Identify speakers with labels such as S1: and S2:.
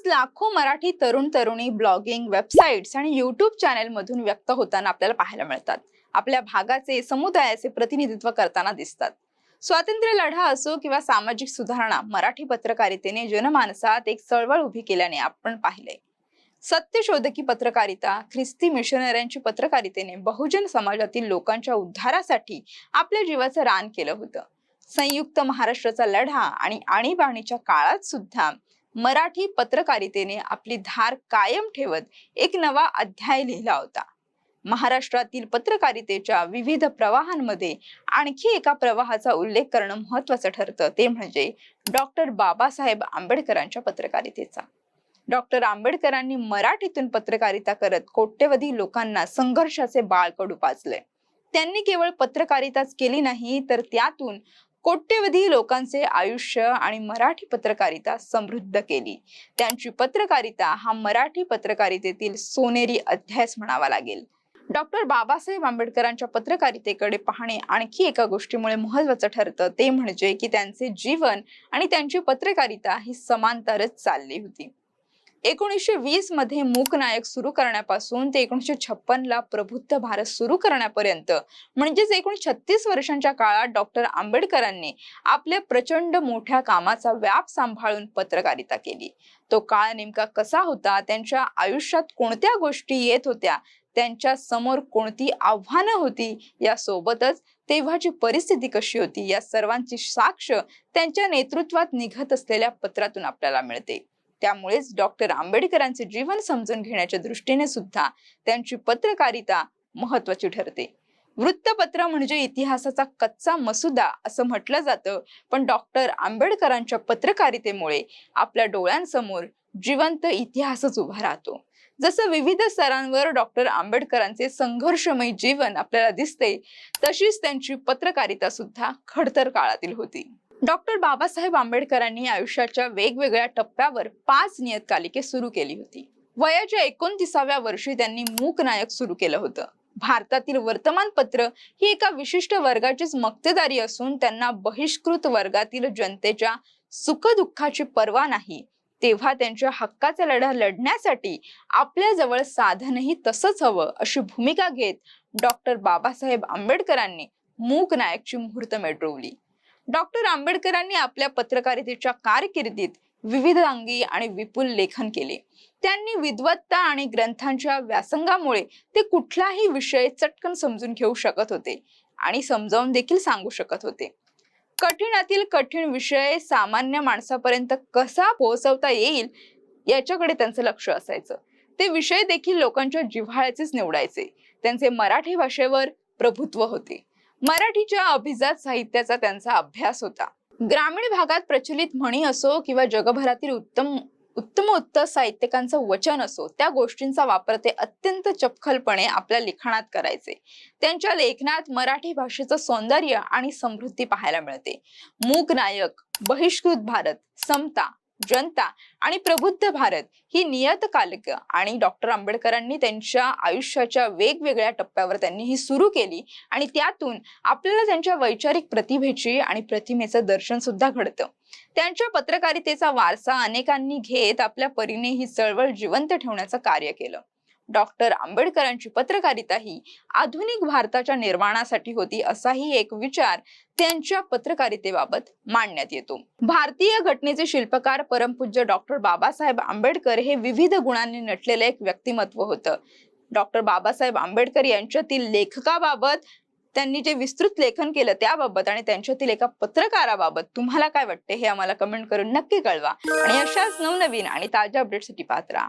S1: आज लाखो मराठी तरुण तरुणी ब्लॉगिंग वेबसाईट्स आणि युट्यूब चॅनेलमधून व्यक्त होताना आपल्याला पाहायला मिळतात. आपल्या भागाचे समुदायाचे प्रतिनिधित्व करताना दिसतात. स्वातंत्र्य लढा असो किंवा सामाजिक सुधारणा मराठी पत्रकारितेने जनमानसात एक चळवळ उभी केल्याने आपण पाहिले. सत्यशोधकी पत्रकारिता ख्रिस्ती मिशनऱ्यांची पत्रकारितेने बहुजन समाजातील लोकांच्या उद्धारासाठी आपल्या जीवाचं रान केलं होतं. संयुक्त महाराष्ट्राचा लढा आणि आणीबाणीच्या काळात सुद्धा मराठी पत्रकारितेने आपली धार कायम ठेवत एक नवा अध्याय लिहिला होता. महाराष्ट्रातील पत्रकारितेच्या विविध प्रवाहांमध्ये आणखी एका प्रवाहाचा उल्लेख करणं महत्वाचं ठरतं ते म्हणजे डॉक्टर बाबासाहेब आंबेडकरांच्या पत्रकारितेचा. डॉक्टर आंबेडकरांनी मराठीतून पत्रकारिता करत कोट्यवधी लोकांना संघर्षाचे बाळकडू पाजले. त्यांनी केवळ पत्रकारिताच केली नाही तर त्यातून कोट्यवधी लोकांचे आयुष्य आणि मराठी पत्रकारिता समृद्ध केली. त्यांची पत्रकारिता हा मराठी पत्रकारितेतील सोनेरी अध्यास म्हणावा लागेल. डॉक्टर बाबासाहेब आंबेडकरांच्या पत्रकारितेकडे पाहणे आणखी एका गोष्टीमुळे महत्वाचं ठरतं ते म्हणजे की त्यांचे जीवन आणि त्यांची पत्रकारिता ही समांतरच चालली होती. एकोणीसशे वीसमध्ये मूक नायक सुरू करण्यापासून ते एकोणीसशे छप्पन ला प्रबुद्ध भारत सुरू करण्यापर्यंत म्हणजेच एकूण छत्तीस वर्षांच्या काळात डॉक्टर आंबेडकरांनी आपल्या प्रचंड मोठ्या कामाचा व्याप सांभाळून पत्रकारिता केली. तो काळ नेमका कसा होता त्यांच्या आयुष्यात कोणत्या गोष्टी येत होत्या त्यांच्यासमोर कोणती आव्हानं होती यासोबतच तेव्हाची परिस्थिती कशी होती या सर्वांची साक्ष त्यांच्या नेतृत्वात निघत असलेल्या पत्रातून आपल्याला मिळते. त्यामुळेच डॉक्टर आंबेडकरांचे जीवन समजून घेण्याच्या दृष्टीने सुद्धा त्यांची पत्रकारिता महत्वाची ठरते. वृत्तपत्र म्हणजे इतिहासाचा कच्चा मसुदा असं म्हटलं जातं पण डॉक्टर आंबेडकरांच्या पत्रकारितेमुळे आपल्या डोळ्यांसमोर जिवंत इतिहासच उभा राहतो. जसं विविध स्तरांवर डॉक्टर आंबेडकरांचे संघर्षमय जीवन आपल्याला दिसते तशीच त्यांची पत्रकारिता सुद्धा खडतर काळातील होती. डॉक्टर बाबासाहेब आंबेडकरांनी आयुष्याच्या वेगवेगळ्या टप्प्यावर पाच नियतकालिके सुरू केली होती. वयाच्या एकोणतीसाव्या वर्षी त्यांनी मूक नायक सुरू केलं होतं. भारतातील वर्तमानपत्र ही एका विशिष्ट वर्गाचीच मक्तेदारी असून त्यांना बहिष्कृत वर्गातील जनतेच्या सुखदुःखाची पर्वा नाही. तेव्हा त्यांच्या हक्काचा लढा लढण्यासाठी आपल्याजवळ साधनही तसंच हवं अशी भूमिका घेत डॉक्टर बाबासाहेब आंबेडकरांनी मूक नायकची मुहूर्त मेटवली डॉक्टर आंबेडकरांनी आपल्या पत्रकारितेच्या कारकिर्दीत विविध अंगी आणि विपुल लेखन केले. त्यांनी विद्वत्ता आणि ग्रंथांच्या व्यासंगामुळे ते कुठलाही विषय चटकन समजून घेऊ शकत होते आणि समजावून देखील सांगू शकत होते. कठीणातील कठीण विषय सामान्य माणसापर्यंत कसा पोहोचवता येईल याच्याकडे त्यांचं लक्ष असायचं. ते विषय देखील लोकांच्या जिव्हाळ्याचेच निवडायचे. त्यांचे मराठी भाषेवर प्रभुत्व होते. मराठीच्या अभिजात साहित्याचा त्यांचा अभ्यास होता. ग्रामीण भागात प्रचलित म्हणी असो किंवा जगभरातील उत्तम उत्तमोत्तर साहित्यिकांचं वचन असो त्या गोष्टींचा वापर ते अत्यंत चपखलपणे आपल्या लिखाणात करायचे. त्यांच्या लेखनात मराठी भाषेचं सौंदर्य आणि समृद्धी पाहायला मिळते. मूक नायक बहिष्कृत भारत समता जनता आणि प्रबुद्ध भारत ही नियतकालिक आणि डॉक्टर आंबेडकरांनी त्यांच्या आयुष्याच्या वेगवेगळ्या टप्प्यावर त्यांनी ही सुरू केली. आणि त्यातून आपल्याला त्यांच्या वैचारिक प्रतिभेची आणि प्रतिमेचं दर्शन सुद्धा घडतं. त्यांच्या पत्रकारितेचा वारसा अनेकांनी घेत आपल्या परीने ही चळवळ जिवंत ठेवण्याचं कार्य केलं. डॉक्टर आंबेडकरांची पत्रकारिता ही आधुनिक भारताच्या निर्माणासाठी होती असाही एक विचार त्यांच्या पत्रकारितेबाबत मांडण्यात येतो. भारतीय घटनेचे शिल्पकार परमपूज्य डॉक्टर बाबासाहेब आंबेडकर हे विविध गुणांनी नटलेलं एक व्यक्तिमत्व होतं. डॉक्टर बाबासाहेब आंबेडकर यांच्यातील लेखकाबाबत त्यांनी जे विस्तृत लेखन केलं त्याबाबत आणि त्यांच्यातील एका पत्रकाराबाबत तुम्हाला काय वाटते हे आम्हाला कमेंट करून नक्की कळवा. आणि अशाच नवनवीन आणि ताज्या अपडेटसाठी पात्रा